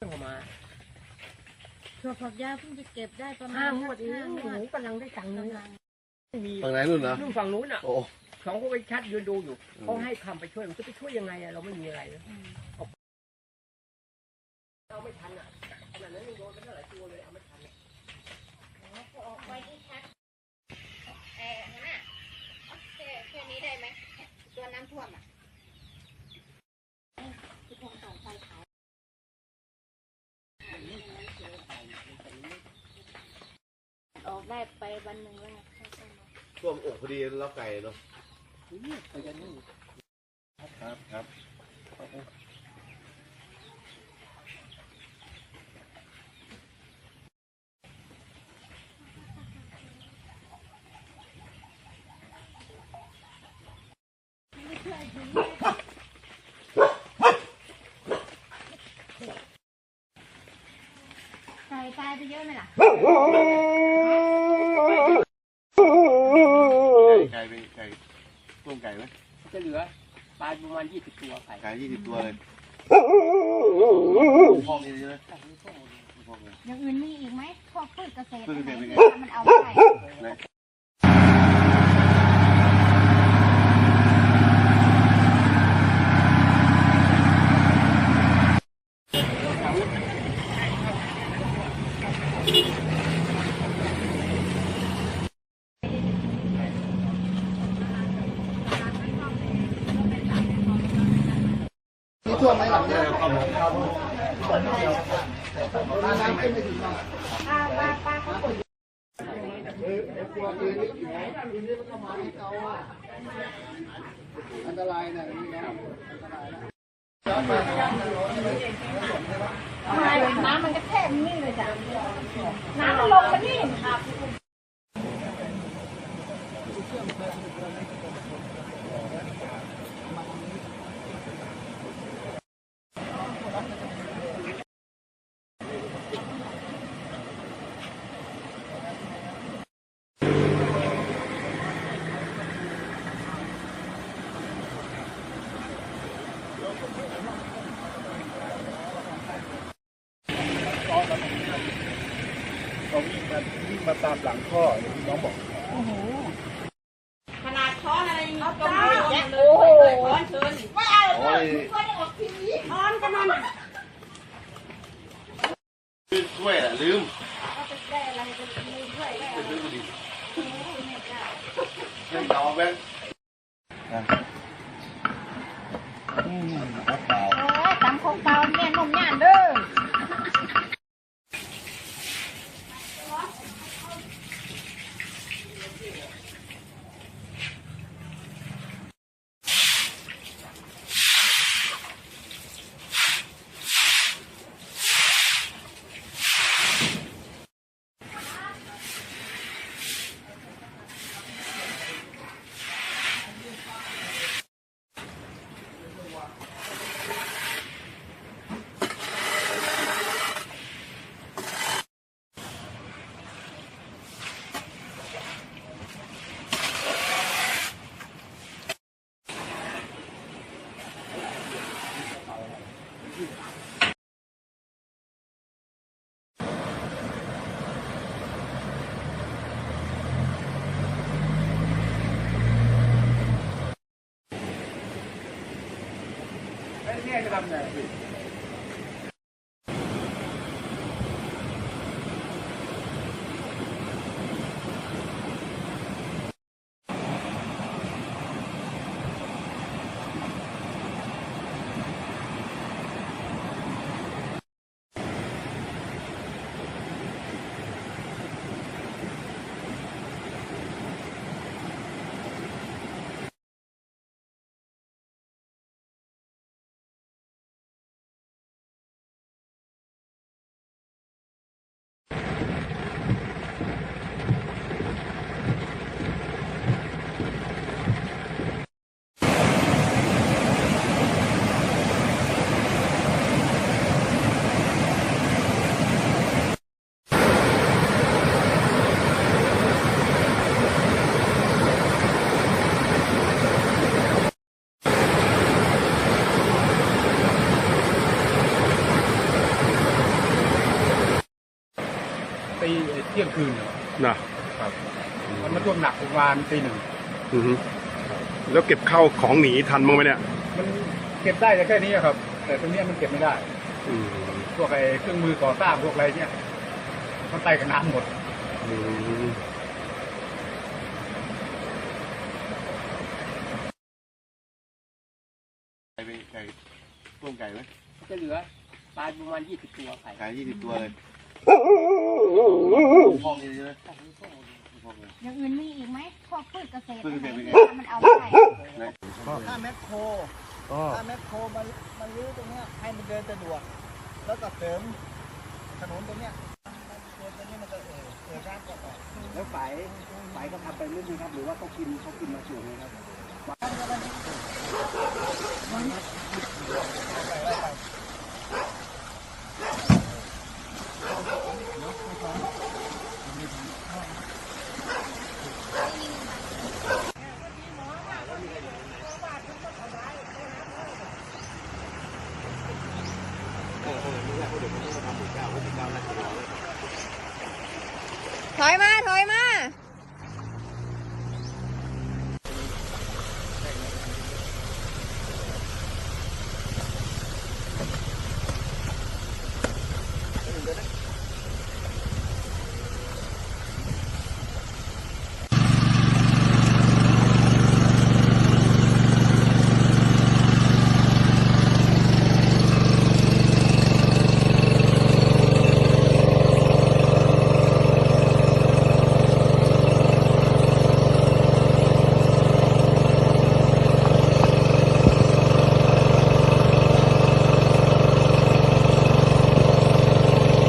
ออกมาถั่วฝักยาวเพิ่งจะเก็บได้ประมาห้าณงวดเองห้างหวดนูกำลังได้ตังค์เลยกำลังไม่มีฝั่งไหนนู่นเหรอนู่นฝั่งนู้นอะโอ้ สองคนไปชัดยืนดูอยู่อืมเขาให้คำไปช่วยมันจะไปช่วยยังไงอะเราไม่มีอะไรนะ อืม เอาไม่ทันอะขนาดนั้นยังโดนไปเท่าไหร่ตัวเลยเอาไม่ทันอะ ออกไปที่ชัดเออนั่นน่ะแค่แค่นี้ได้ไหมตัวน้ำท่วมอะที่คงส่งไฟขายออก ได้ไปวันหนึ่งแล้วไงค่อยๆมาท่วมอกพอดีแล้วไก่เนาะไปกันนู่นครับครับ ไก่ตายไปเยอะไหมล่ะไก่เป็นไก่ต้มไก่ไหมจะเหลือปลาประมาณยี่สิบตัวไข่ไก่ยี่สิบตัวเลยพอกนี่ใช่ไหมพอกเลยอย่างอื่นมีอีกไหมพวกพืชเกษตรพืชเกษตรเป็น ไงที่มันเอาไม่ได้นะทำไมน้ำมันก็แทบนี่เลยจ้ะ น้ำมันลงมานี่ครับ วิ่งมาตามหลังพ่ออย่างที่น้องบอก ขนาดช้อนอะไรยังก็ไม่แยกโอ้โหช้อนเชิญโอ้ยช้อนก็นั่นลืมถ้วยอะลืมจะได้อะไรก็ไม่ช่วยได้ลืมดิเรื่องเก่าแบงค์อืมครับเปล่าเออตำโคกเตา है ที่ยงคืนนะครับมันมาท่วมหนักประมาณตีหนึ่งอือฮึแล้วเก็บข้าวของหนีทันมั้งไหมเนี่ย มันเก็บได้แต่แค่นี้ครับ แต่ตรงเนี้ยมันเก็บไม่ได้อืมพวกไอ้เครื่องมือก่อสร้างพวกอะไรเนี่ยมันไปกับน้ำหมด อืมไก่ไปไก่ต้มไก่ไหมจะเหลือปลาประมาณยี่สิบตัวไข่ไก่ยี่สิบตัวเลย พองเลยใช่ไหมองเลยอย่างอื่นมีอีกไหมพวกพืชเกษตรพืชเกษตรเป็นไงมันเอาไม่ได้ถ้าแมคโครถ้าแมคโครมันมันรื้อตรงเนี้ยให้มันเดินสะดวก แล้วก็เสริมถนนตรงเนี้ยตรงนี้มันก็เออเออร้านก็ต่อแล้วฝ่ายฝ่ายก็ทำไปเรื่อยๆครับ หรือว่าเขากินเขากินมาส่วนเลยครับ ถอยมาถอยมา